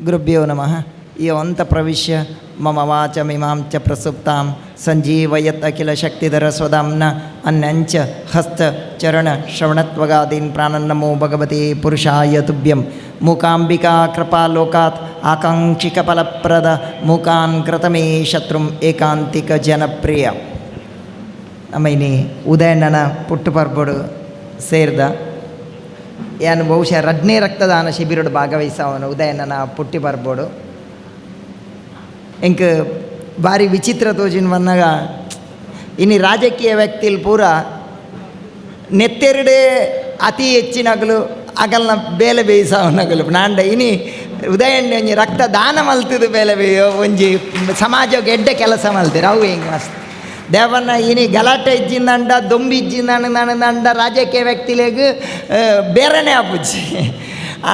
గురుభ్యో నమ యోంత ప్రవిశ్య మమ వాచమిమాం చ ప్రసుప్తాం సంజీవయత్ అఖిల శక్తిధర స్వదాంన అన్నంచ హస్త చరణ శ్రవణత్వగాదీన్ ప్రాణన్నమో భగవతే పురుషాయ తుభ్యం మూకాంబికా కృపాలోకాత్ ఆకాంక్షిక ఫలప్రద మూకాన్ కృతమే శత్రుం ఏకాంతిక జనప్రియ நம்ம இனி உதயண்ணனை புட்டு பரப்போடு சேர்தான் ಏನು ಬಹುಶಃ ರಡ್ನೇ ರಕ್ತದಾನ ಶಿಬಿರಡು ಭಾಗವಹಿಸವನು ಉದಯನನ ಪುಟ್ಟಿ ಬರ್ಬೋಡು ಇಂಕ ಭಾರಿ ವಿಚಿತ್ರ ತೋಜಿನ ಬಂದಾಗ ಇನ್ನು ರಾಜಕೀಯ ವ್ಯಕ್ತಿಲ್ ಪೂರ ನೆತ್ತೆರಡೆ ಅತಿ ಹೆಚ್ಚಿನಗಲು ಅಗಲ್ನ ಬೇಲೆ ಬೇಯಿಸವನಗಲು ನಾಂಡ ಇನಿ ಉದಯಣ್ಣ ಒಂಜಿ ರಕ್ತ ದಾನ ಮಲ್ತಿದ್ದು ಬೇಲೆ ಬೇಯೋ ಒಂಜಿ ಸಮಾಜಕ್ಕೆ ಎಡ್ಡೆ ಕೆಲಸ ಮಲ್ತಿರು. ಅವು ಹೆಂಗೆ ಮಸ್ತ್? ಇನಿ ಗಲಾಟೆ ಇಜ್ಜಿಂದಂಡ ದೊಂಬಿ ಇಜ್ಜಿಂದಂಡ ರಾಜಕೀಯ ವ್ಯಕ್ತಿಲೆಗ್ ಬೇರೆನೇ ಆಪುಜ್ಜಿ.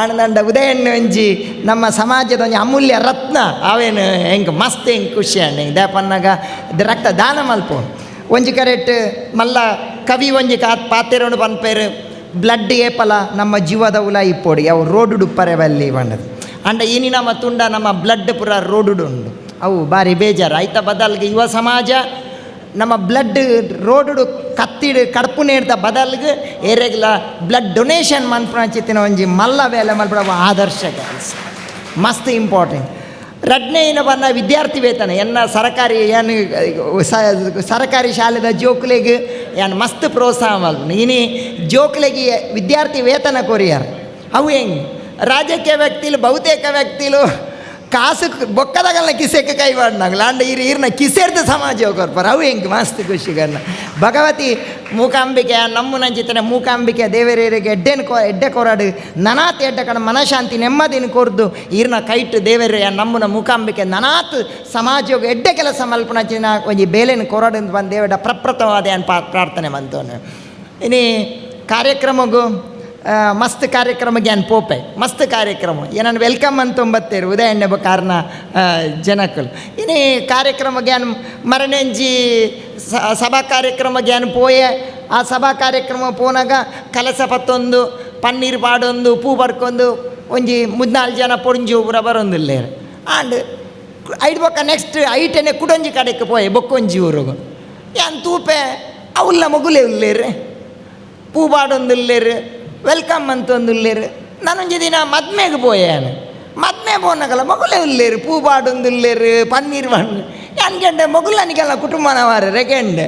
ಆನಂದ ಉದಯಣ್ಣು ಒಂಜಿ ನಮ್ಮ ಸಮಾಜದ ಒಂಜಿ ಅಮೂಲ್ಯ ರತ್ನ, ಅವೇನು ಹೆಂಗೆ ಮಸ್ತ್ ಹೆಂಗೆ ಖುಷಿ ಅಣ್ಣ. ದೇಪನ್ನಾಗ ಇದು ರಕ್ತ ದಾನ ಮಲ್ಪ. ಒಂಜಿ ಕರೆಕ್ಟ್ ಮಲ್ಲ ಕವಿ ಒಂಜಿ ಕಾ ಪಾತೆರೋಡು ಪನ್ಪೇರು ಬ್ಲಡ್ ಏಪಲ ನಮ್ಮ ಜೀವದ ಉಲ ಇಪ್ಪೋಡಿ, ಅವು ರೋಡು ಪರೆ ಬಲ್ಲಿ ಬಣ್ಣದು ಅಂಡ ಇನಿ ನಮ್ಮ ತುಂಡ ನಮ್ಮ ಬ್ಲಡ್ ಪುರ ರೋಡು ಉಂಡು. ಅವು ಬಾರಿ ಬೇಜಾರು. ಆಯ್ತ ಬದಲ್ಗೆ ಯುವ ಸಮಾಜ ನಮ್ಮ ಬ್ಲಡ್ ರೋಡುಡು ಕತ್ತಿಡು ಕಡಪು ನೀಡ್ದ ಬದಲ್ಗೆ ಏರೆಗ್ಲ ಬ್ಲಡ್ ಡೊನೇಷನ್ ಮನ್ಪುಣಚಿತ್ತಿನ ಒಂಜಿ ಮಲ್ಲ ವೇಲೆ ಮಲ್ಪಡ ಆದರ್ಶ ಕೆಲಸ. ಮಸ್ತ್ ಇಂಪಾರ್ಟೆಂಟ್ ರಡ್ನೇ ಏನು ಬನ್ನ ವಿದ್ಯಾರ್ಥಿ ವೇತನ. ಎನ್ನ ಸರಕಾರಿ ಏನು ಸರಕಾರಿ ಶಾಲೆದ ಜೋಕ್ಲೆಗೆ ಏನು ಮಸ್ತ್ ಪ್ರೋತ್ಸಾಹ ಮಲ್ ಇನಿ ಜೋಕ್ಲೆಗೆ ವಿದ್ಯಾರ್ಥಿ ವೇತನ ಕೊರಿಯಾರ. ಅವು ಹೆಂಗೆ? ರಾಜಕೀಯ ವ್ಯಕ್ತಿಲು, ಬಹುತೇಕ ವ್ಯಕ್ತಿಲು ಕಾಸು ಬೊಕ್ಕದಾಗಲ್ಲ ಕಿಸೆಕ್ಕೆ ಕೈ ಮಾಡ್ನಾಗ. ಲಾಂಡ ಇರು, ಇರ್ನ ಕಿಸೆರ್ದ ಸಮಾಜ ಕೊರ್ಪರ ಅವು ಹೆಂಗೆ ಮಸ್ತ್ ಖುಷಿಗನ್ನ ಭಗವತಿ ಮೂಕಾಂಬಿಕೆ ನಮ್ಮನ ಚಿತ್ರ ಮೂಕಾಂಬಿಕೆ, ದೇವರೇರಿಗೆ ಎಡ್ಡೆನ್ ಕೊ, ಎಡ್ಡೆ ಕೊರಾಡು. ನನಾತ್ ಎಡ್ಡೆ ಕಣ ಮನಶಾಂತಿ ನೆಮ್ಮದಿನ ಕೊರ್ದು. ಇರ್ನ ಕೈಟ್ ದೇವರ, ನಮ್ಮನ ಮೂಕಾಂಬಿಕೆ. ನನಾತ್ ಸಮಾಜ ಎಡ್ಡೆ ಕೆಲಸ ಮಲ್ಪನಚಿನ ಒಂಜಿ ಬೇಲೆನ ಕೊರಾಡು ಬಂದು ದೇವಡ ಪ್ರಪ್ರಥವಾದ ಪ್ರಾರ್ಥನೆ ಬಂತು ಇನಿ ಕಾರ್ಯಕ್ರಮಗೂ ಮಸ್ತ್ ಕಾರ್ಯಕ್ರಮ ಗ್ಯಾನ್ ಪೋಪೆ, ಮಸ್ತ್ ಕಾರ್ಯಕ್ರಮ. ಏನನ್ನು ವೆಲ್ಕಮ್ ಅಂತ ಒಂಬತ್ತೇರು ಉದಯಣ್ಣೆ ಕಾರಣ ಜನಕ್ಕಲು ಇನ್ನು ಕಾರ್ಯಕ್ರಮ ಗ್ಯಾನ್ ಮರಣೆಂಜಿ ಸಭಾ ಕಾರ್ಯಕ್ರಮ ಗ್ಯಾನ್ ಪೋಯೆ, ಆ ಸಭಾ ಕಾರ್ಯಕ್ರಮ ಪೋನಾಗ ಕಲಸ ಪತ್ತೊಂದು, ಪನ್ನೀರ್ ಪಾಡೊಂದು, ಪೂ ಬರ್ಕೊಂದು, ಒಂಜಿ ಮುದ್ನಾಲ್ಕು ಜನ ಪೊಂಜಿ ಪೂರ ಬರೊಂದಿಲ್ಲೇರು. ಆಂಡ್ ಐದು ಬೊಕ್ಕ ನೆಕ್ಸ್ಟ್ ಐಟನೆ ಕುಡೊಂಜಿ ಕಡೆಗೆ ಪೋಯೆ, ಬೊಕ್ಕೊಂಜಿ ಊರು ಏನು ತೂಪೆ ಅವುಲ್ಲ ಮಗುಲೇ ಉಲ್ಲೇರು ಪೂ ಪಾಡೊಂದಿಲ್ಲೇರು? ವೆಲ್ಕಮ್ ಅಂತ ಒಂದುಲ್ಲೇರು ನಾನೊಂಜಿ ದಿನ ಮದ್ಮೆಗೆ ಪೋಯಾನು ಮದ್ಮೆ ಪೋನಾಗಲ್ಲ ಮಗುಲೇ ಉಲ್ಲೇರು ಪೂ ಪಾಡೊಂದುಲ್ಲೇರು ಪನ್ನೀರ್ ಬಂಡು ಅನ್ಕಂಡೆ ಮಗುಲನಿಗೆಲ್ಲ ಕುಟುಂಬನವಾರ ರೆಕೆಂಡೆ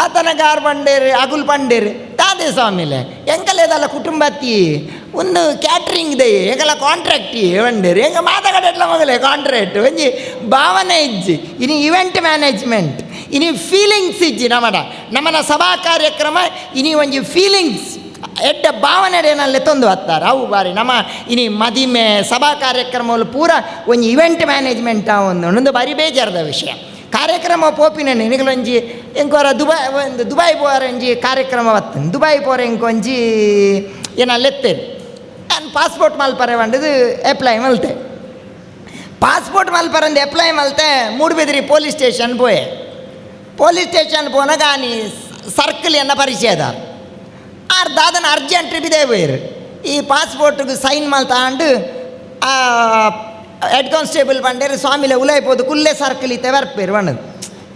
ಆತನ ಕಾರ್ ಪಂಡೇರು ಅಗುಲ್ ಪಂಡೇರು ತಾದೇ ಸ್ವಾಮಿಲೆ ಎಂಕಲೇದಲ್ಲ ಕುಟುಂಬತ್ತಿ ಒಂದು ಕ್ಯಾಟ್ರಿಂಗ್ ದೇ ಎಂಕಲ್ಲ ಕಾಂಟ್ರಾಕ್ಟ್ ಬಂಡೇರು ಎಂಗ ಮಾತಾಡಟ್ಲ ಮಗಲೇ ಕಾಂಟ್ರಾಕ್ಟ್ ಒಂಜಿ ಭಾವನೆ ಇಜ್ಜಿ ಇನಿ ಇವೆಂಟ್ ಮ್ಯಾನೇಜ್ಮೆಂಟ್ ಇನಿ ಫೀಲಿಂಗ್ಸ್ ಇಜ್ಜಿ ನಮ್ಮಡ ನಮ್ಮನ ಸಭಾ ಕಾರ್ಯಕ್ರಮ ಇನಿ ಒಂಜಿ ಫೀಲಿಂಗ್ಸ್ ಎಡ್ಡ ಭಾವನೆಡೇನಲ್ಲೇ ತಂದು ಹತ್ತಾರ ಅವು ಬಾರಿ ನಮ್ಮ ಇನಿ ಮದಿಮೆ ಸಭಾ ಕಾರ್ಯಕ್ರಮಗಳು ಪೂರ ಒಂಜಿ ಇವೆಂಟ್ ಮ್ಯಾನೇಜ್ಮೆಂಟ್ ಒಂದು ಒಂದು ಬಾರಿ ಬೇಜಾರದ ವಿಷಯ. ಕಾರ್ಯಕ್ರಮ ಪೋಪಿನ ನಿನಗಳೊಂಜಿ ಎಂಕೋರ ದುಬೈ, ಒಂದು ದುಬೈ ಪೋರಂಜಿ ಕಾರ್ಯಕ್ರಮ ಬರ್ತದೆ ದುಬೈ ಪೋರ ಎಂಕೊಂಜಿ ಏನಲ್ಲೆತ್ತೇರು ನಾನು ಪಾಸ್ಪೋರ್ಟ್ ಮಲ್ಪರೆ ಬಂಡದು ಅಪ್ಲೈ ಮಲ್ತೆ. ಪಾಸ್ಪೋರ್ಟ್ ಮಲ್ಪರಂದು ಅಪ್ಲೈ ಮಲ್ತೆ ಮೂಡುಬಿದಿರಿ ಪೊಲೀಸ್ ಸ್ಟೇಷನ್ ಪೋಯೆ. ಪೊಲೀಸ್ ಸ್ಟೇಷನ್ ಪೋನಾಗ ಸರ್ಕಲ್ ಎನ್ನ ಪರಿಚಯದಾರ ಆರ್ ದಾದನ ಅರ್ಜೆಂಟ್ ಬಿದೇ ಬೇರು ಈ ಪಾಸ್ಪೋರ್ಟ್ಗೆ ಸೈನ್ ಮಾಡಿ ತಗೊಂಡು ಹೆಡ್ ಕಾನ್ಸ್ಟೇಬಲ್ ಬಂಡೇರು ಸ್ವಾಮಿಲೆ ಉಲಾಯ್ಪೋದು ಕುಲ್ಲೆ ಸರ್ಕಲ್ ಇತ್ತೆ ಬರ್ಪೇರು ಬಣ್ಣದು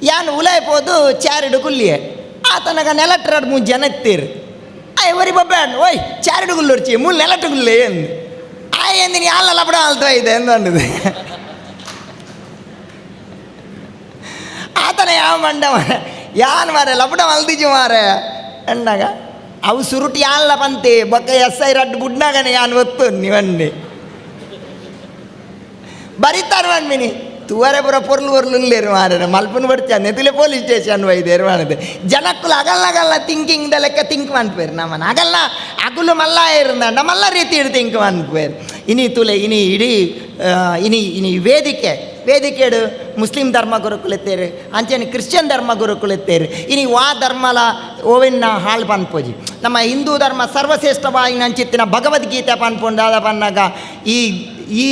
ಯಾನು ಉಲಾಯ್ಪೋದು ಚಾರಿಡು ಕುಲ್ಲಿಯೆ ಆತನಗ ನೆಲಟ್ರಡ್ ಮೂರು ಜನ ಎತ್ತೀರು ಆಯ್ ಒರಿ ಬಬ್ಬ್ಯಾಡ್ ಓಯ್ ಚಾರಿಡು ಗುಲ್ಲೊರ್ಚಿ ಮೂರು ನೆಲಟ್ಟು ಗುಲ್ಲೆ ಏನು ಆ ಎಂದಿನಿ ಆಲ ಲಬಡ ಆಲ್ತಾ ಇದೆ ಎಂದೊಂದು ಆತನ ಯಾವ ಮಂಡ ಮಾರ ಯಾನ್ ಮಾರೆ ಲಪಡ ಮಲ್ದಿಜು ಮಾರೆ ಅಣ್ಣಾಗ ಅವು ಸುರುಟಿ ಯಾನ್ಲ ಪಂತೆ, ಬೊಕ್ಕ ಎಸ್ ಐ ರಡ್ಡು ಬುಡ್ನಾಗನೆ ಯಾನ್ ಒತ್ತು ನೀವನ್ನಿ. ಬರೀತಾರ ಮನ್ಮಿನಿ, ತೂವರೆ ಪುರ ಪೊರ್ಲು ಒರ್ಲು ಉಲ್ಲೇರು ಮಾರ ಮಲ್ಪನ ಬರ್ತೀಯ ನೆತಿಲೆ ಪೊಲೀಸ್ ಸ್ಟೇಷನ್ ಒಯ್ದೇರು ಮಾಡದೆ ಜನಕ್ಕುಲು ಅಗಲ್ಲ ಅಗಲ್ಲ ಥಿಂಕಿಂಗ್ ದ ಲೆಕ್ಕ ಥಿಂಕ್ ಮಾಡ್ಪೇರು ನಮ್ಮನ್ನ ಅಗಲ್ಲ ಅಗುಲು ಮಲ್ಲ ಇರಂದ ಮಲ್ಲ ರೀತಿ ಥಿಂಕ್ ಮಾಡ್ಪೇರು ಇನಿ ತುಲೆ, ಇನಿ ಇಡೀ ಇನಿ ಇನಿ ವೇದಿಕೆ ವೇದಿಕೆಡು ಮುಸ್ಲಿಂ ಧರ್ಮ ಗುರುಕುಲೆತ್ತೇರು, ಅಂಚನೆ ಕ್ರಿಶ್ಚಿಯನ್ ಧರ್ಮ ಗುರುಕುಲೆತ್ತೇರು. ಇನಿ ವಾ ಧರ್ಮಲ ಓವೆನ್ನ ಹಾಳು ಪನ್ಪೋಜಿ. ನಮ್ಮ ಹಿಂದೂ ಧರ್ಮ ಸರ್ವಶ್ರೇಷ್ಠವಾಗಿ ನಂಚಿತ್ತಿನ ಭಗವದ್ಗೀತೆ ಪನ್ಪೊಂಡಾದ ಪನ್ನಾಗ, ಈ ಈ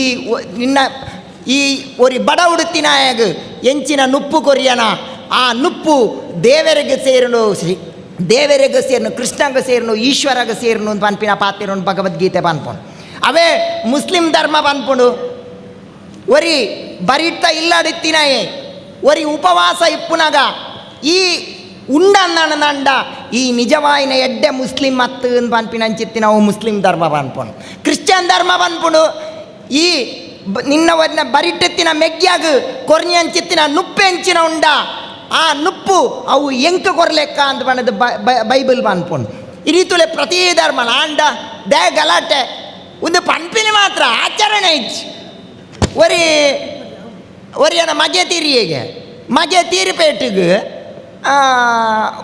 ನಿನ್ನ, ಈ ಒರಿ ಬಡ ಉಡುತ್ತಿನ ಎಂಚಿನ ನುಪ್ಪು ಕೊರಿಯನ, ಆ ನುಪ್ಪು ದೇವರಿಗೆ ಸೇರಲು ಶ್ರೀ, ದೇವರಿಗೆ ಸೇರ್ನು, ಕೃಷ್ಣಗೆ ಸೇರ್ನು, ಈಶ್ವರಗೆ ಸೇರ್ನು ಅಂತ ಪನ್ಪಿನ ಪಾತಿರೋನು ಭಗವದ್ಗೀತೆ ಪನ್ಪೊಂಡು. ಅವೇ ಮುಸ್ಲಿಂ ಧರ್ಮ ಪನ್ಪುಂಡು. ಒರಿ ಬರಿಟ್ಟ ಇಲ್ಲಡಿತ್ತಿನಾಯೆ ಒರಿ ಉಪವಾಸ ಇಪ್ಪುನಗ. ಈ ಉಂಡಂದಂಡ ಈ ನಿಜವಾಯಿನ ಎಡ್ಡೆ ಮುಸ್ಲಿಂ ಮತ್ತು ಪನ್ಪಿನಂಚಿತ್ತಿ ನಾವು ಮುಸ್ಲಿಂ ಧರ್ಮ ಪನ್ಪುನು ಕ್ರಿಶ್ಚಿಯನ್ ಧರ್ಮ ಪನ್ಪುಡು ಈ ಬ- ನಿನ್ನವನ್ನ ಬರಿಟ್ಟೆತ್ತಿನ ಮೆಗ್ಯಾಗ ಕೊರ್ನಿಯಂಚಿತ್ತಿನ ನುಪ್ಪೆಂಚಿನ ಉಂಡ. ಆ ನುಪ್ಪು ಅವು ಎಂಕ ಕೊರ್ಲೆಕ್ಕ ಅಂತ ಬಣ್ಣದ ಬೈಬಲ್ ಪನ್ಪುನು ಈ ರೀತಿಲೆ ಪ್ರತಿ ಧರ್ಮ ಆಂಡ ದೇ ಗಲಾಟೆ. ಒಂದು ಪನ್ಪಿನ ಮಾತ್ರ ಆಚರಣೆ ಇಚ್ಚು ಒರಿ ತೀರಿಯೆಗೆ ಮಗೆ ತೀರಿಪೇಟಿಗೆ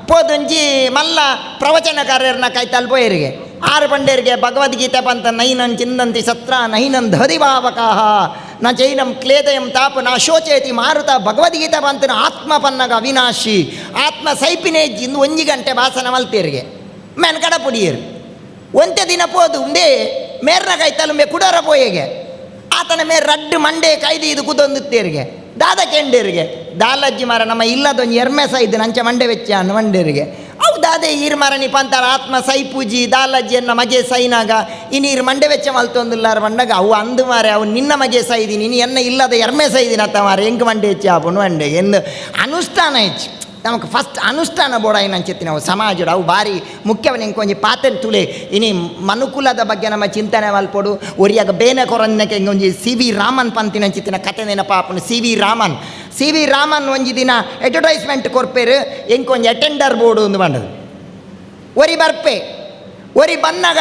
ಪೋದೊಂಜಿ ಮಲ್ಲ ಪ್ರವಚನಕಾರರನ್ನ ಕೈತಲ್ ಪೋಯರಿಗೆ ಆರು ಪಂಡೇರಿಗೆ ಭಗವದ್ಗೀತೆ ಪಂತ ನೈನನ್ ಚಿಂದಂತಿ ಸತ್ರ ನೈನನ್ ಧದಿಭಾವಕಾಹ ನ ಚೈನಂ ಕ್ಲೇದಯಂ ತಾಪ, ನ ಶೋಚೇತಿ ಮಾರುತ ಭಗವದ್ಗೀತೆ ಪಂತನ ಆತ್ಮ ಪನ್ನಗ ಅವಿನಾಶಿ, ಆತ್ಮ ಸೈಪಿನೇ ಇಂದು ಒಂಜಿ ಗಂಟೆ ಭಾಷಣ ಮಲ್ತೀರಿಗೆ. ಮೆನ್ಕಡ ಪುಡಿಯರು. ಒಂತೆ ದಿನ ಪೋದು ಉಂದೇ ಮೇರ್ನ ಕೈತಲುಂಬೆ ಕುಡರ ಪೋಯೆಗೆ. ಆತನ ಮೇಲೆ ರಡ್ಡು ಮಂಡೆ ಕೈದು ಇದು ಕುದೊಂದುತ್ತೇರಿಗೆ ದಾದ ಕೆಂಡೇರಿಗೆ. ದಾಲಜ್ಜಿ ಮರ, ನಮ್ಮ ಇಲ್ಲದೊಂದು ಎರ್ಮೆ ಸೈದು ನಂಚ ಮಂಡೆ ವೆಚ್ಚ ಅನ್ನು ಮಂಡೇರಿಗೆ. ಅವು ದಾದೆ ಈರ್ ಮರ ನಿ ಪಂತಾರ, ಆತ್ಮ ಸೈ ಪೂಜಿ ದಾಲಜ್ಜಿಯನ್ನ ಮಗೆ ಸೈನಾಗ. ಇನ್ನು ಈರ್ ಮಂಡೆ ವೆಚ್ಚ ಮಲ್ತೊಂದಿಲ್ಲಾರ ಬಂದಾಗ ಅವು ಅಂದು ಮಾರೆ, ಅವು ನಿನ್ನ ಮಗೆ ಸೈದಿನಿ, ನೀನು ಎನ್ನ ಇಲ್ಲದ ಎರ್ಮೆ ಸೈದಿನ ಅತ್ತ ಮಾರೆ ಹೆಂಗೆ ಮಂಡೆ ಹೆಚ್ಚು ಆಪುನು ಮಂಡೆ ಎಂದು ಅನುಷ್ಠಾನ ಹೆಚ್ಚು. ನಮಗೆ ಫಸ್ಟ್ ಅನುಷ್ಠಾನ ಬೋಡಾಯಿನ ಅಂಚೆತ್ತಿ ನಾವು? ಸಮಾಜದ ಅವು ಬಾರಿ ಮುಖ್ಯವನ್ನ ಇಂಕೊಂಜಿ ಪಾತೆನ್ ತುಳೆ ಇನಿ ಮನುಕುಲದ ಬಗ್ಗೆ ನಮ್ಮ ಚಿಂತನೆ ಮಲ್ಪೊಡು ಒರಿಯಾಗ ಬೇನೆ ಕೊರನ್ನಕ್ಕೆ ಇಂಗೊಂಜಿ ಸಿ ವಿ ರಾಮನ್ ಪಂತಿನ ಚಿತ್ತಿನ ಕತೆ ನೆನಪಾಪುನು C V Raman. C V Raman ಒಂಜಿ ದಿನ ಅಡ್ವರ್ಟೈಸ್ಮೆಂಟ್ ಕೊರ್ಪೇರು ಎಂಕೊಂಜಿ ಅಟೆಂಡರ್ ಬೋರ್ಡು ಒಂದು ಬಂಡದು ಒರಿ ಬರ್ಪೆ. ಒರಿ ಬನ್ನಗ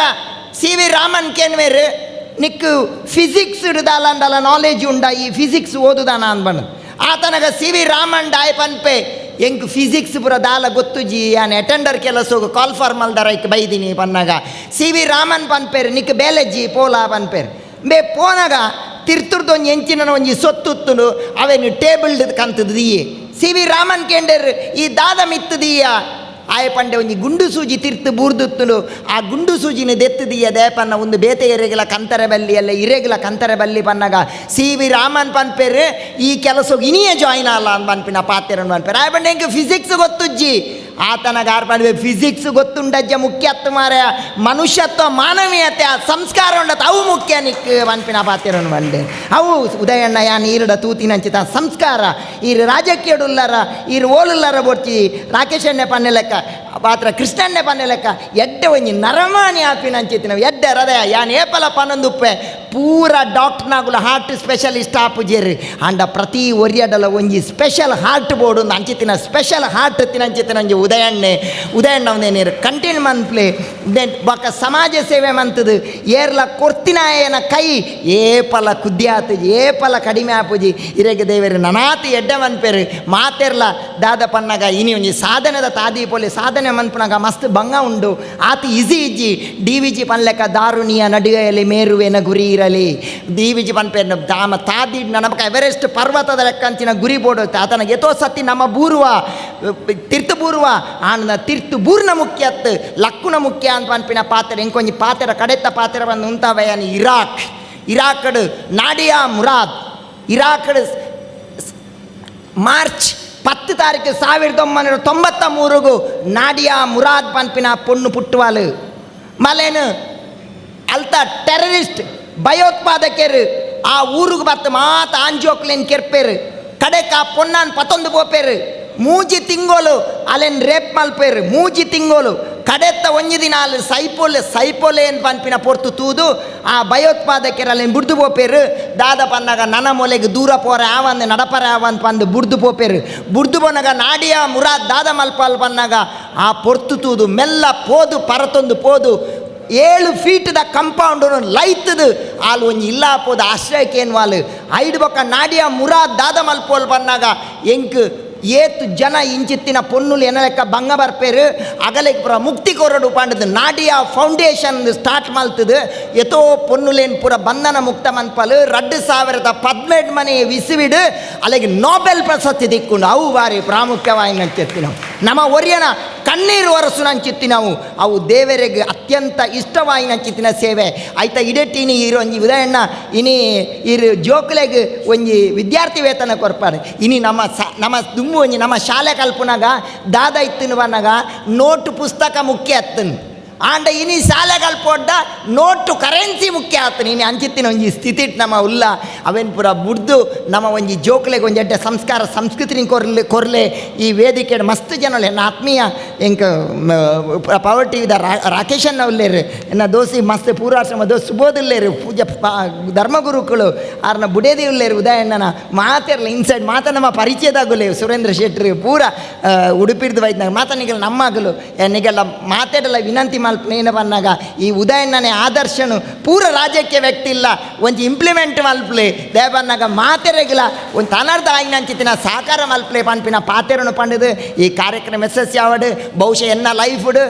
ಸಿ ವಿ ರಾಮನ್ ಕೇನ್ವೇರು, ನಿಕ್ಕು ಫಿಸಿಕ್ಸ್ ಹಿಡ್ದಾಲಂಡಲ ನಾಲೆಜ್ ಉಂಡ, ಈ ಫಿಸಿಕ್ಸ್ ಓದುದಾನ ಅನ್ಬಂಡು ಆತನಗ ಸಿ ವಿ ರಾಮನ್ ಡಾಯ್ ಪನ್ಪೆ. ಎಂಕ್ ಫಿಸಿಕ್ಸ್ ಪುರ ದಾಲ ಗೊತ್ತು ಜಿ ಆನ್ ಅಟೆಂಡರ್ ಕೆಲಸ ಕಾಲ್ ಫಾರ್ಮಲ್ ದರ ಇಕ್ ಬೈದಿನಿ ಪನ್ನಗ. ಸಿ ವಿ ರಾಮನ್ ಪನ್ಪೇರು, ನಿಕ್ ಬೇಲೆಜ್ಜಿ ಪೋಲಾ ಪನ್ಪೇರು. ಬೇ ಪೋನಗ ತಿರ್ತುರ್ದು ಒಂಜಿ ಎಂಚಿನ ಒಂಜಿ ಸೊತ್ತುತ್ತುಂಡು ಅವೇನು ಟೇಬಲ್ ಕಂತದ್ದು ಸಿ ವಿ ರಾಮನ್ ಕೇಂಡರ್, ಈ ದಾದ ಮಿತ್ತು ದಿಯ. ಆಯ ಪಂಡೆ ಒಂಜಿ ಗುಂಡು ಸೂಜಿ ತಿರ್ತು ಬೂರ್ದುತ್ತುಲು. ಆ ಗುಂಡು ಸೂಜಿನ ದೆತ್ತದಿಯ ದೇಪನ್ನ ಒಂದು ಬೇತೆ ಇರೆಗಿಲ ಕಂತರ ಬಲ್ಲಿ ಅಲ್ಲ ಇರೆಗಿಲ ಕಂತರ ಬಲ್ಲಿ ಪನ್ನಗ. ಸಿ ವಿ ರಾಮನ್ ಪನ್ಪೆರೆ, ಈ ಕೆಲಸ ಇನಿಯೇ ಜಾಯಿನ್ ಅಲ್ಲ ಅಂತ ಪನ್ಪಿನ ಪಾತ್ರ ಪನ್ಪೇರು. ಆಯ ಪಂಡೆ ಹೆಂಗೆ ಫಿಸಿಕ್ಸ್ ಗೊತ್ತುಜ್ಜಿ? ಆರ್ ಪಂಡೆ ಫಿಸಿಕ್ಸ್ ಗೊತ್ತುಂಡಜ್ಜ ಮುಖ್ಯತ್ವ ಮಾರ ಮನುಷ್ಯತ್ವ, ಮಾನವೀಯತೆ, ಆ ಸಂಸ್ಕಾರ ಉಂಡತ್ತ ಅವು ಮುಖ್ಯ. ನಿಕ್ ಮನ್ಪಿನ ಪಾತೆರನ್ನು ಬಂದೆ. ಅವು ಉದಯಣ್ಣ ಯಾನ್ ಈರುಡ ತೂತಿನಂಚಿತ ಸಂಸ್ಕಾರ. ಈರು ರಾಜಕೀಯಡುಲ್ಲರ ಈರು ಓಲುಲ್ಲರ ಬೊಡ್ಚಿ ರಾಕೇಶಣ್ಣೆ ಪನ್ನೆ ಲೆಕ್ಕ, ಪಾತ್ರ ಕೃಷ್ಣಣ್ಣೆ ಪನ್ನೆ ಲೆಕ್ಕ. ಎಡ್ಡೆ ಒಂಜಿ ನರಮಾನಿ ಆಪಿನಂಚಿತ್ತಿನ ಎಡ್ಡೆ ಹೃದಯ, ಯಾನ್ ಏಪಲ ಪನ್ನೊಂದುಪ್ಪೆ ಪೂರ ಡಾಕ್ಟ್ರನಾಗಲು ಹಾರ್ಟ್ ಸ್ಪೆಷಲಿಸ್ಟ್ ಆಪುಜೇರಿ ಆಂಡ ಪ್ರತಿ ಒರಿಯಡಲ ಒಂಜಿ ಸ್ಪೆಷಲ್ ಹಾರ್ಟ್ ಬೋರ್ಡು ಒಂದು ಅಂಚಿತ್ತಿನ ಸ್ಪೆಷಲ್ ಹಾರ್ಟ್ ತಿನಂಚಿತ್ತಿನ ಒಂಜಿ ಉದಯಣ್ಣೆ. ಉದಯಣ್ಣ ಒಂದೇನೀರು ಕಂಟಿನ್ಯೂ ಮನ್ಪ್ಲೆ ಬೊಕ್ಕ ಸಮಾಜ ಸೇವೆ ಮಂತದು, ಏರ್ಲ ಕೊರ್ತಿನಾಯನ ಕೈ ಏಪಲ ಕುದ್ಯಾತು ಏಪಲ ಕಡಿಮೆ ಆಪುಜಿ ಇರೆಗೆ ದೇವರು ನನಾತಿ ಎಡ್ಡೆ ಮನ್ಪೇರು ಮಾತೆರ್ಲ ದಾದ ಪನ್ನಗ ಇನಿ ಒಂಜಿ ಸಾಧನೆದ ತಾದಿ ಪೊಲಿ, ಸಾಧನೆ ಮನ್ಪುನಗ ಮಸ್ತ್ ಬಂಗ ಉಂಡು. ಆತಿ ಇಜಿ ಇಜ್ಜಿ. ಡಿ ವಿ ಜಿ ಪನ್ಲೆಕ್ಕ ದಾರುಣಿಯ ನಡುವೆಯಲ್ಲಿ ಮೇರುವೆನ ಗುರಿ ಇರಲಿ ಡಿ ವಿ ಜಿ ಪನ್ಪೇರ್ನ ದಾಮ ತಾದಿ ನನಪಕ ಎವರೆಸ್ಟ್ ಪರ್ವತದ ಲೆಕ್ಕಂಚಿನ ಗುರಿ ಬೋಡು ಆತನ ಎತೋ ಸತಿ ನಮ್ಮ ಬೂರುವ ತಿರ್ತು ಬೂರುವ ಆನ ತಿರ್ತು ಬೂರ್ನ ಮುಖ್ಯ ಅತ್ ಲಕ್ಕುನ ಮುಖ್ಯ ಅಂತ ಪನ್ಪಿನ ಪಾತ್ರ ಎಂಕೊಂಜಿ ಪಾತ್ರ ಕಡೆತ್ತ ಪಾತ್ರ ಬಂದು ಉಂತಾವಯನ್ ಇರಾಕ್ ಇರಾಕಡ್ ನಾಡಿಯಾ ಮುರಾದ್ ಇರಾಕಡ್ ಮಾರ್ಚ್ ಪತ್ತು ತಾರೀಕು ಸಾವಿರದ ಒಂಬೈನೂರ ತೊಂಬತ್ತ ಮೂರುಗು ನಾಡಿಯಾ ಮುರಾದ್ ಪನ್ಪಿನ ಪೊಣ್ಣು ಪುಟ್ಟುವಾಲು ಮಲೇನು ಅಲ್ತ ಟೆರರಿಸ್ಟ್ ಭಯೋತ್ಪಾದಕರು ಆ ಊರಿಗೆ ಬತ್ತು ಮಾತ ಆಂಜೋಕ್ಲೇನ್ ಕೆರ್ಪೇರು ಕಡೆಕ ಆ ಪೊನ್ನಾನ್ ಪತ್ತೊಂದು ಪೋಪೇರು ಮೂಜಿ ತಿಂಗೋಲು ಅಲ್ಲೇನ್ ರೇಪ್ ಮಲ್ಪೇರು ಮೂಜಿ ತಿಂಗೋಲು ಕಡೆತ್ತ ಒಂಜಿ ದಿನ ಅಲ್ಲಿ ಸೈಪೋಲೆ ಸೈಪೋಲೆ ಏನು ಪನ್ಪಿನ ಪೊರ್ತು ತೂದು ಆ ಭಯೋತ್ಪಾದಕರು ಅಲ್ಲೇನು ಬುಡ್ದು ಪೋಪೇರು ದಾದ ಪನ್ನಗ ನನ್ನ ಮೊಲೆಗೆ ದೂರ ಪೋರ ಯಾವಂದು ನಡಪರ ಯಾವಂತ ಪಂದು ಬುಡ್ದು ಪೋಪೇರು ಬುಡ್ದು ಪೊನಗ ನಾಡಿಯ ಮುರಾದ್ ದಾದ ಮಲ್ಪಲ್ ಪನ್ನಗ ಆ ಪೊರ್ತು ತೂದು ಮೆಲ್ಲ ಪೋದು ಪರತೊಂದು ಪೋದು ಏಳು ಫೀಟ್ದ ಕಂಪೌಂಡ್ ಲೈತದು ಆಲ್ ಒಂಜಿ ಇಲ್ಲ ಪೋದ ಆಶ್ರಯಕ್ಕೇನು ವಾಲು ಐದು ಬೊಕ್ಕ ನಾಡಿಯ ಮುರಾದ್ ದಾದ ಮಲ್ಪೋಲ್ ಪನ್ನಾಗ ಎಂಕ್ ಏತು ಜನ ಇಂಚಿತ್ತಿನ ಪೊನ್ನುಲು ಎನಲೆಕ್ಕ ಬಂಗ ಬರ್ಪೇರು ಅಗಲೆಗ್ ಪುರ ಮುಕ್ತಿ ಕೊರಡು ಪಾಂಡದು ನಾಡಿಯ ಫೌಂಡೇಶನ್ ಸ್ಟಾರ್ಟ್ ಮಲ್ತದು ಎತೋ ಪೊನ್ನುಲೇನ್ ಪುರ ಬಂಧನ ಮುಕ್ತ ಮನ್ಪಲು ರಡ್ಡು ಸಾವಿರದ ಪದ್ನೆಂಟು ಮನೆ ವಿಸಿವಿಡು ಅಲ್ಲಿಗೆ ನೋಬೆಲ್ ಪ್ರಶಸ್ತಿ ದಿಕ್ಕೊಂಡು ಅವು ಬಾರಿ ಪ್ರಾಮುಖ್ಯವಾಗಿ ನಂಚಿತ್ತಿ ನಾವು ನಮ್ಮ ಒರಿಯನ ಕಣ್ಣೀರು ಒರಸು ನಂಚಿತ್ತಿ ನಾವು. ಅವು ದೇವರಿಗೆ ಅತ್ಯಂತ ಇಷ್ಟವಾಗಿ ನಂಚಿತ್ತಿನ ಸೇವೆ. ಆಯ್ತಾ ಇಡೆಟ್ಟಿನಿ ಇರು ಒಂಜಿ ಉದಯಣ್ಣ ಇನಿ ಇರು ಜೋಕ್ಲೆಗೆ ಒಂಜಿ ವಿದ್ಯಾರ್ಥಿ ವೇತನ ಕೊರ್ಪಾರೆ. ಇನಿ ನಮ್ಮ ಸ, ನಮ್ಮ ದುಮ್ಮು ಒಂಜಿ ನಮ್ಮ ಶಾಲೆ ಕಲ್ಪನಾಗ, ದಾದ ಇತ್ತಿನ ಬನ್ನಾಗ ನೋಟು ಪುಸ್ತಕ ಮುಖ್ಯ ಅತ್ತನ್. ಆಂಡ ಇನಿ ಶಾಲೆಗಳು ಪೋಡ್ಡ, ನೋಟು ಕರೆನ್ಸಿ ಮುಖ್ಯ ಆತು. ನೀನು ಅಂಚಿತ್ತಿನ ಒಂಜಿ ಸ್ಥಿತಿ ನಮ್ಮ ಉಲ್ಲ. ಅವೇನು ಪುರ ಬುಡ್ದು ನಮ್ಮ ಒಂಜಿ ಜೋಕ್ಲೆಗೆ ಒಂಜಿ ಎಡ್ಡೆ ಸಂಸ್ಕಾರ ಸಂಸ್ಕೃತಿ ಕೊರ್ಲೆ ಕೊರ್ಲೆ ಈ ವೇದಿಕೆ ಮಸ್ತ್ ಜನಗಳು ನನ್ನ ಆತ್ಮೀಯ ಎಂಕ ಪವರ್ ಇದ ರಾಕೇಶ್ ಅನ್ನ ಉಲ್ಲೇರು ಎನ್ನ ದೋಸಿ ಮಸ್ತ್ ಪೂರ್ವಾಶ್ರಮ ದೋಸ್ ಸುಬೋದಿಲ್ಲೇರು ಪೂಜೆ ಧರ್ಮಗುರುಗಳು ಆರ್ನ ಬುಡೇದಿ ಉಲ್ಲೇರು, ಉದಯಣ್ಣನ ಮಾತಿರಲ್ಲ ಇನ್ಸೈಡ್ ಮಾತ ನಮ್ಮ ಪರಿಚಯದಾಗುಲೆ ಸುರೇಂದ್ರ ಶೆಟ್ಟಿ ಪೂರ ಉಡುಪಿರ್ದು ವೈದ್ಯನಾಗ ಮಾತನಿಗೆಲ್ಲ ನಮ್ಮಾಗಲು ನಿಗಲ್ಲ ಮಾತಾಡಲ್ಲ ವಿನಂತಿ ಮಲ್ಪೇನ ಬಂದಾಗ ಈ ಉದಯನನೇ ಆದರ್ಶನು ಪೂರ ರಾಜ್ಯಕ್ಕೆ ವ್ಯಕ್ತಿ ಇಲ್ಲ. ಒಂಜಿ ಇಂಪ್ಲಿಮೆಂಟ್ ಮಲ್ಪಲೆ ದೇ ಬಂದಾಗ ಮಾತೆರೆಗಿಲ್ಲ. ಒಂದು ತನರ್ದ ಅಂಚಿತ್ತಿನ ಸಾಕಾರ ಮಲ್ಪಲೆ ಪಂಪಿನ ಪಾತೆರನು ಪಂಡದು ಈ ಕಾರ್ಯಕ್ರಮ ಎಸ್ ಯಾವಡು ಬಹುಶಃ ಎನ್ನ ಲೈಫ್ಡು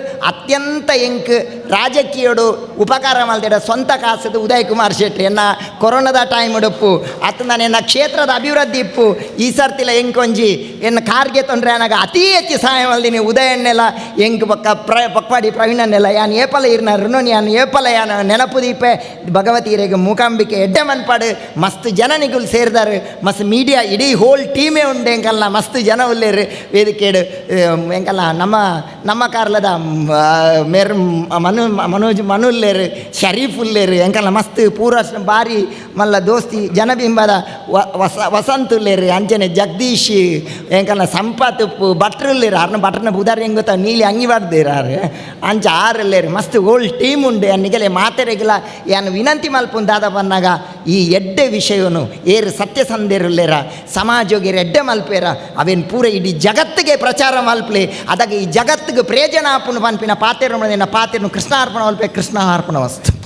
ಅತ್ಯಂತ ಎಂಕ್ ರಾಜಕೀಯಡು ಉಪಕಾರ ಮಲ್ದಿಡ ಸ್ವಂತ ಕಾಸದ ಉದಯ್ ಕುಮಾರ್ ಶೆಟ್ಟಿ. ಎನ್ನ ಕೊರೋನಾದ ಟೈಮ್ ಉಡುಪು ಅತ್ತ ನಾನು ಎನ್ನ ಕ್ಷೇತ್ರದ ಅಭಿವೃದ್ಧಿ ಇಪ್ಪು, ಈ ಸರ್ತಿಲ ಎಂಕೊಂಜಿ, ಎನ್ನ ಕಾರ್ಗೆ ತೊಂದರೆ ನನಗೆ ಅತಿ ಹೆಚ್ಚು ಸಹಾಯ ಮಲ್ದಿನಿ ಉದಯನ್ನೆಲ್ಲ ಎಂಕ್ ಪಕ್ಕ ಪ್ರ, ಪಕ್ವಾಡಿ ಪ್ರವೀಣನ್ನೆಲ್ಲ ಯಾನ್ ಏಪಲ ಇರ್ನ ಋಣೋನಿ, ಯಾನ್ ಏಪಲ ಯಾನ ನೆನಪು ದೀಪೆ, ಭಗವತಿ ಇರೆಗೆ ಮೂಕಾಂಬಿಕೆ, ಎಡ್ಡೆ ಮನ್ಪಾಡು, ಮಸ್ತ್ ಜನ ನಿಗುಲ್ ಸೇರಿದಾರು, ಮಸ್ತ್ ಮೀಡಿಯಾ ಇಡೀ ಹೋಲ್ ಟೀಮೇ ಉಂಡು ಎಂಕಲ್ಲ, ಮಸ್ತ್ ಜನ ಉಲ್ಲೇರು. ವೇದಿಕೆಡು ಎಂಕಲ್ಲ, ನಮ್ಮ ನಮ್ಮ ಕಾರ್ಲದ ಮೇರ್, ಮನು ಮನೋಜ್ ಮನುಲ್ಲೇರು ಶರೀಫ್ ಉಲ್ಲೇರು ಎಂಕಲ್ಲ ಮಸ್ತ್ ಪೂರ ಬಾರಿ, ಮಲ್ಲ ದೋಸ್ತಿ, ಜನಬಿಂಬದ ವಸ ವಸಂತ್ ಉಲ್ಲೇರು ಅಂಚನೆ ಜಗದೀಶ್ ಎಂಕಲ್ಲ ಸಂಪತ್ ಉಪ್ಪು ಭಟ್ರು ಉಲ್ಲೇರು ಅರ್ನ ಭಟ್ರನ ಬುಧಾರ ಹೆಂಗ್ ನೀಲಿ ಅಂಗಿ ಅಂಚ ಆರು ಉಲ್ಲೇರು ಮಸ್ತ್ ಓಲ್ ಟೀಮ್ ಉಂಡು ಅನ್ನಿಗೆಲೆ ಮಾತೆರೆಗಿಲ್ಲ ಏನು ವಿನಂತಿ ಮಲ್ಪುನ್ ದಾದ ಬಂದಾಗ ಈ ಎಡ್ಡೆ ವಿಷಯನು, ಏರು ಸತ್ಯಸಂಧೆರುಲ್ಲೇರ ಸಮಾಜೋಗಿರ ಎಡ್ಡೆ ಮಲ್ಪೇರ, ಅವೇನು ಪೂರ ಇಡೀ ಜಗತ್ತಿಗೆ ಪ್ರಚಾರ ಮಲ್ಪಲೆ ಅದಾಗ ಈ ಜಗತ್ತಿಗೆ ಪ್ರಯೋಜನ ಆಪುನು ಪನ್ಪಿನ ಪಾತೆರ ಪಾತೆರನು ಕೃಷ್ಣ ಅರ್ಪಣ ಮಲ್ಪೆ ಕೃಷ್ಣ ಅರ್ಪಣ ವಸ್ತು